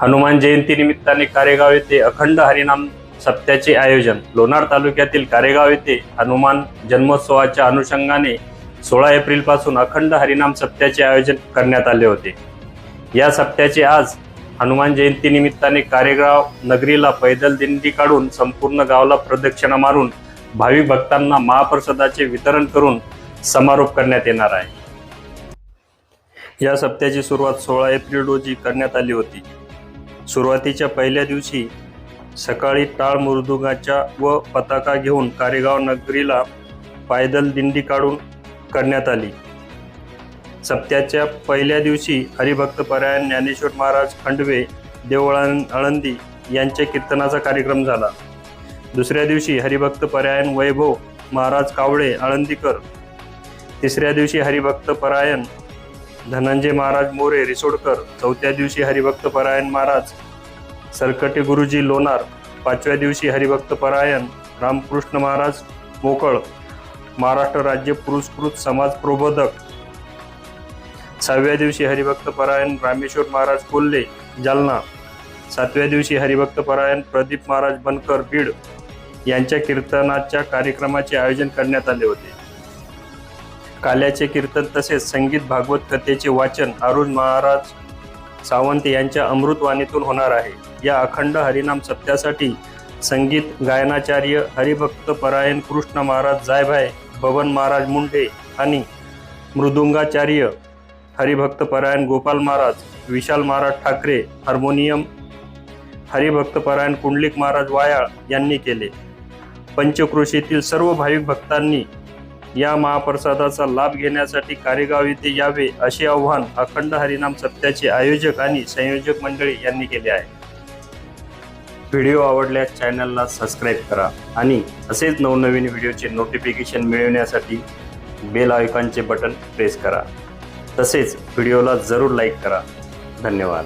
हनुमान जयंती निमित्ताने कारेगाव येथे अखंड हरिनाम सप्त्याचे आयोजन. लोणार तालुक्यातील कारेगाव येथे हनुमान जन्मोत्सवाच्या अनुषंगाने सोळा एप्रिलपासून अखंड हरिनाम सप्त्याचे आयोजन करण्यात आले होते. या सप्त्याचे आज हनुमान जयंती निमित्ताने कारेगाव नगरीला पैदल दिंडी काढून संपूर्ण गावाला प्रदक्षिणा मारून भाविक भक्तांना महाप्रसादाचे वितरण करून समारोप करण्यात येणार आहे. या सप्त्याची सुरुवात सोळा एप्रिल रोजी करण्यात आली होती. सुरुवातीच्या पहिल्या दिवशी सकाळी टाळ मृदुगाच्या व पताका घेऊन कारेगाव नगरीला पायदल दिंडी काढून करण्यात आली. सप्त्याच्या पहिल्या दिवशी हरिभक्त परायण ज्ञानेश्वर महाराज खंडवे देवळा आळंदी यांच्या कीर्तनाचा कार्यक्रम झाला. दुसऱ्या दिवशी हरिभक्त परायण वैभव महाराज कावळे आळंदीकर. तिसऱ्या दिवशी हरिभक्त परायण धनंजय महाराज मोरे रिसोडकर. चौथ्या दिवशी हरिभक्त परायण महाराज सरकटे गुरुजी लोणार पाचव्या दिवशी हरिभक्त परायण रामकृष्ण महाराज मोकळ महाराष्ट्र राज्य पुरस्कृत समाज प्रबोधक. सहाव्या दिवशी हरिभक्त परायण रामेश्वर महाराज कोल्हे जालना. सातव्या दिवशी हरिभक्त परायण प्रदीप महाराज बनकर बीड यांच्या कीर्तनाच्या कार्यक्रमाचे आयोजन करण्यात आले होते. काल्याचे कीर्तन तसेच संगीत भागवत कथेचे वाचन अरुण महाराज सावंत यांच्या अमृतवाणीतून होणार आहे. या अखंड हरिनाम सत्यासाठी संगीत गायनाचार्य हरिभक्त परायण कृष्ण महाराज जायभाय भवन महाराज मुंडे आणि मृदुंगाचार्य हरिभक्त परायण गोपाल महाराज विशाल महाराज ठाकरे हार्मोनियम हरिभक्त परायण कुंडलिक महाराज वायाळ यांनी केले. पंचकृषीतील सर्व भाविक भक्तांनी या महाप्रसादाचा लाभ घेण्यासाठी कारेगाव येथे यावे असे आव्हान अखंड हरिनाम सप्त्याचे आयोजक आणि संयोजक मंडळी यांनी केले आहे. व्हिडिओ आवडल्यास चॅनलला सबस्क्राईब करा आणि असेच नवनवीन व्हिडिओचे नोटिफिकेशन मिळवण्यासाठी बेल आयकॉनचे बटन प्रेस करा. तसेच व्हिडिओला जरूर लाईक करा. धन्यवाद.